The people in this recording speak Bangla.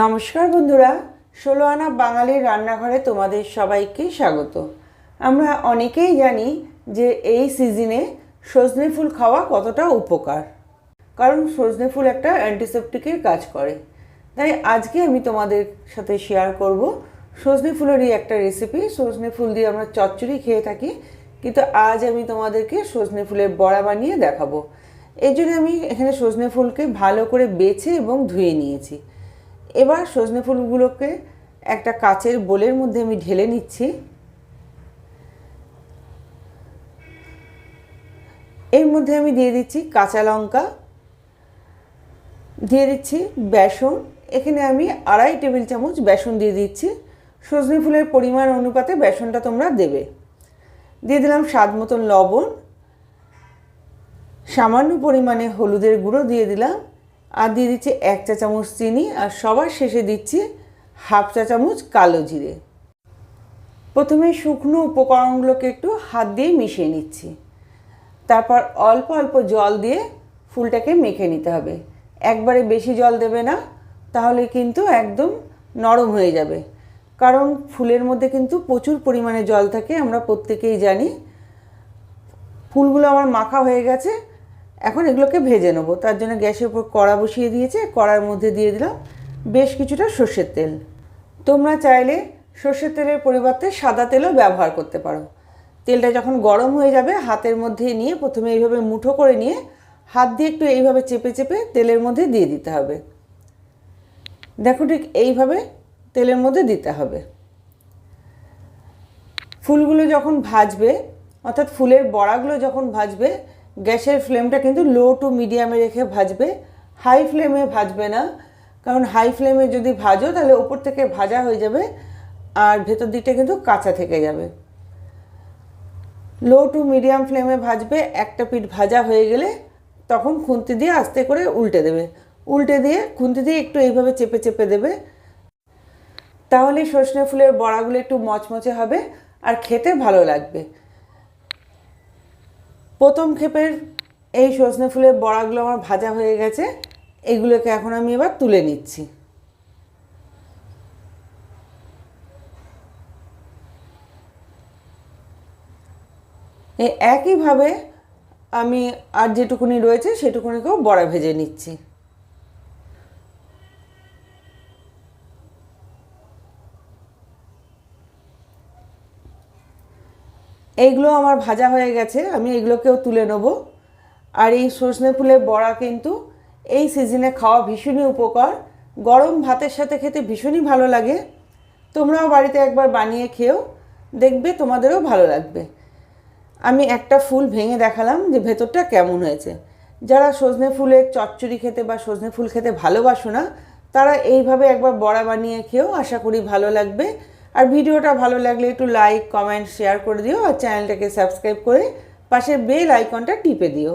নমস্কার বন্ধুরা ষোলো আনা বাঙালির রান্নাঘরে তোমাদের সবাইকে স্বাগত। আমরা অনেকেই জানি যে এই সিজনে সজনে ফুল খাওয়া কতটা উপকার, কারণ সজনে ফুল একটা অ্যান্টিসেপটিকের কাজ করে। তাই আজকে আমি তোমাদের সাথে শেয়ার করব সজনে ফুলেরই একটা রেসিপি সজনে ফুল দিয়ে আমরা চচ্চড়ি খেয়ে থাকি, কিন্তু আজ আমি তোমাদেরকে সজনে ফুলের বড়া বানিয়ে দেখাবো। এই জন্য আমি এখানে সজনে ফুলকে ভালো করে বেছে এবং ধুয়ে নিয়েছি। এবার সজনে ফুলগুলোকে একটা কাচের বোলের মধ্যে আমি ঢেলে নিচ্ছি। এর মধ্যে আমি দিয়ে দিচ্ছি কাঁচা লঙ্কা, দিয়ে দিচ্ছি বেসন, এখানে আমি আড়াই টেবিল চামচ বেসন দিয়ে দিচ্ছি। সজনে ফুলের পরিমাণ অনুপাতে বেসনটা তোমরা দেবে। দিয়ে দিলাম স্বাদ মতন লবণ, সামান্য পরিমাণে হলুদের গুঁড়ো দিয়ে দিলাম। আর দিয়ে দিচ্ছি এক চা চামচ চিনি আর সবার শেষে দিচ্ছি হাফ চা চামচ কালো জিরে। প্রথমে শুকনো উপকরণগুলোকে একটু হাত দিয়ে মিশিয়ে নিচ্ছি। তারপর অল্প অল্প জল দিয়ে ফুলটাকে মেখে নিতে হবে। একবারে বেশি জল দেবে না, তাহলে কিন্তু একদম নরম হয়ে যাবে। কারণ ফুলের মধ্যে কিন্তু প্রচুর পরিমাণে জল থাকে, আমরা প্রত্যেকেই জানি। ফুলগুলো আমার মাখা হয়ে গেছে এখন এগুলোকে ভেজে নেব। তার জন্য গ্যাসের উপর কড়া বসিয়ে দিয়েছে, কড়ার মধ্যে দিয়ে দিলাম বেশ কিছুটা সর্ষের তেল। তোমরা চাইলে সর্ষের তেলের পরিবর্তে সাদা তেলও ব্যবহার করতে পারো। তেলটা যখন গরম হয়ে যাবে, হাতের মধ্যে নিয়ে প্রথমে এইভাবে মুঠো করে নিয়ে হাত দিয়ে একটু এইভাবে চেপে চেপে তেলের মধ্যে দিয়ে দিতে হবে। দেখো ঠিক এইভাবে তেলের মধ্যে দিতে হবে। ফুলগুলো যখন ভাজবে, অর্থাৎ ফুলের বড়াগুলো যখন ভাজবে গ্যাসের ফ্লেমটা কিন্তু লো টু মিডিয়ামে রেখে ভাজবে। হাই ফ্লেমে ভাজবে না। কারণ হাই ফ্লেমে যদি ভাজো, তাহলে ওপর থেকে ভাজা হয়ে যাবে আর ভেতর দিকটা কিন্তু কাঁচা থেকে যাবে। লো টু মিডিয়াম ফ্লেমে ভাজবে, একটা পিঠ ভাজা হয়ে গেলে তখন খুন্তি দিয়ে আস্তে করে উল্টে দেবে। উল্টে দিয়ে খুন্তি দিয়ে একটু এইভাবে চেপে চেপে দেবে। তাহলে সজনে ফুলের বড়াগুলো একটু মচমচে হবে আর খেতে ভালো লাগবে। প্রথম ক্ষেপের এই সজনে ফুলের বড়াগুলো আমার ভাজা হয়ে গেছে। এগুলোকে এখন আমি এবার তুলে নিচ্ছি। একইভাবে আমি আর যেটুকুনি রয়েছে সেটুকুনিকেও বড়া ভেজে নিচ্ছি। এইগুলো আমার ভাজা হয়ে গেছে, আমি এগুলোকেও তুলে নেব। আর এই সজনে ফুলের বড়া কিন্তু এই সিজনে খাওয়া ভীষণই উপকার। গরম ভাতের সাথে খেতে ভীষণই ভালো লাগে। তোমরাও বাড়িতে একবার বানিয়ে খেয়েও দেখবে তোমাদেরও ভালো লাগবে। আমি একটা ফুল ভেঙে দেখালাম যে ভেতরটা কেমন হয়েছে। যারা সজনে ফুলের চচ্চড়ি খেতে বা সজনে ফুল খেতে ভালোবাসো না, তারা এইভাবে একবার বড়া বানিয়ে খেয়েও আশা করি ভালো লাগবে। আর ভিডিওটা ভালো লাগলে একটু লাইক কমেন্ট শেয়ার করে দিও আর চ্যানেলটাকে সাবস্ক্রাইব করে পাশে বেল আইকনটা টিপে দিও।